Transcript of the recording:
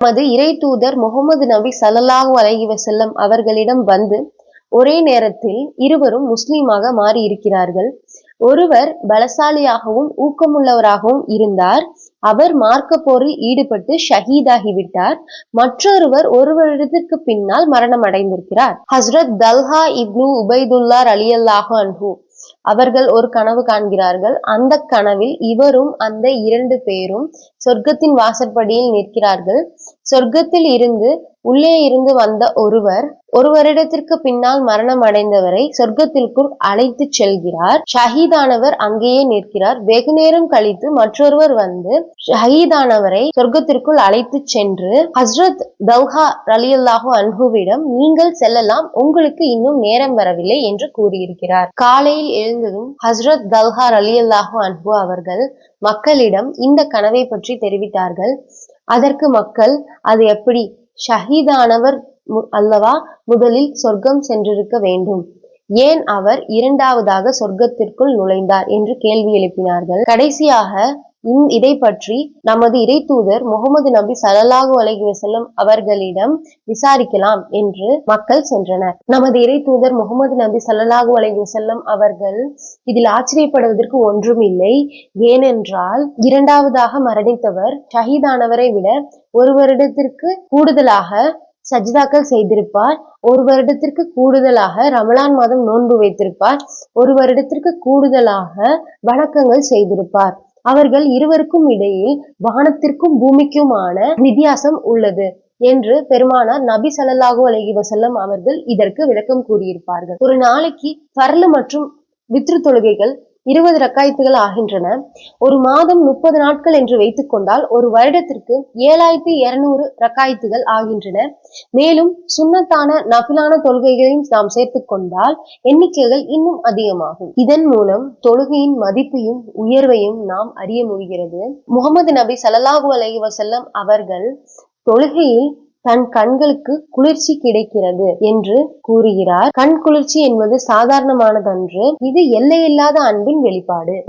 நமது இறை தூதர் முகமது நபி ஸல்லல்லாஹு அலஹி வசல்லம் அவர்களிடம் வந்து ஒரே நேரத்தில் இருவரும் முஸ்லீமாக மாறி இருக்கிறார்கள் ஒருவர் பலசாலியாகவும் ஊக்கமுள்ளவராகவும் இருந்தார். அவர் மார்க்க போரில் ஈடுபட்டு ஷஹீதாகிவிட்டார். மற்றொருவர் ஒரு வருடத்திற்கு பின்னால் மரணம் அடைந்திருக்கிறார் ஹஸ்ரத் தல்ஹா இப்னு உபைதுல்லா அலியல்லாஹு அன்ஹு அவர்கள் ஒரு கனவு காண்கிறார்கள். அந்த கனவில் இவரும் அந்த இரண்டு பேரும் சொர்க்கத்தின் வாசற்படியில் நிற்கிறார்கள். சொர்க்கத்தில் இருந்து உள்ளே இருந்து வந்த ஒருவர் ஒரு வருடத்திற்கு பின்னால் மரணம் அடைந்தவரை சொர்க்கத்திற்குள் அழைத்து செல்கிறார். ஷஹீதானவர் அங்கேயே நிற்கிறார். வெகு நேரம் கழித்து மற்றொருவர் வந்து ஷஹீதானவரை சொர்க்கத்திற்குள் அழைத்து சென்று ஹஸ்ரத் தௌஹா ரலியல்லாஹு அன்ஹுவிடம் நீங்கள் செல்லலாம் உங்களுக்கு இன்னும் நேரம் வரவில்லை என்று கூறியிருக்கிறார். காலையில் எழுந்ததும் ஹஸ்ரத் தல்ஹா ரலியல்லாஹு அன்ஹு அவர்கள் மக்களிடம் இந்த கனவை பற்றி தெரிவித்தார்கள். அதற்கு மக்கள் அது எப்படி? ஷஹீதானவர் மு- அல்லவா? முதலில் சொர்க்கம் சென்றிருக்க வேண்டும். ஏன் அவர் இரண்டாவதாக சொர்க்கத்திற்குள் நுழைந்தார்? என்று கேள்வி எழுப்பினார்கள். கடைசியாக இன் இதை பற்றி நமது இறை தூதர் முகமது நபி சலல்லாஹு அலஹி செல்லும் அவர்களிடம் விசாரிக்கலாம் என்று மக்கள் சென்றனர். நமது இறை தூதர் முகமது நபி சல்லல்லாஹு அலஹி செல்லும் அவர்கள் இதில் ஆச்சரியப்படுவதற்கு ஒன்றும் இல்லை. ஏனென்றால் இரண்டாவதாக மரணித்தவர் ஷஹீதானவரை விட ஒரு வருடத்திற்கு கூடுதலாக சஜிதாக்கள் செய்திருப்பார். ஒரு வருடத்திற்கு கூடுதலாக ரமலான் மாதம் நோன்பு வைத்திருப்பார். ஒரு வருடத்திற்கு கூடுதலாக வணக்கங்கள் செய்திருப்பார். அவர்கள் இருவருக்கும் இடையில் வானத்திற்கும் பூமிக்குமான வித்தியாசம் உள்ளது என்று பெருமானார் நபி சல்லாஹூ அலஹி வசல்லம் அவர்கள் இதற்கு விளக்கம் கூறியிருப்பார்கள். ஒரு நாளைக்கு பரல மற்றும் வித்ரு தொழுகைகள் இருபது ரக்காயத்துகள் ஆகின்றன. ஒரு மாதம் முப்பது நாட்கள் என்று வைத்துக்கொண்டால் ஒரு வருடத்திற்கு ஏழாயிரத்தி இருநூறு ரக்காயத்துகள் ஆகின்றன. மேலும் சுண்ணத்தான நபிலான தொழுகைகளையும் நாம் சேர்த்துக் கொண்டால் எண்ணிக்கைகள் இன்னும் அதிகமாகும். இதன் மூலம் தொழுகையின் மதிப்பையும் உயர்வையும் நாம் அறிய முடிகிறது. முகமது நபி ஸல்லல்லாஹு அலைஹி அவர்கள் தொழுகையில் தன் கண்களுக்கு குளிர்ச்சி கிடைக்கிறது என்று கூறுகிறார். கண் குளிர்ச்சி என்பது சாதாரணமானதன்று. இது எல்லையில்லாத அன்பின் வெளிப்பாடு.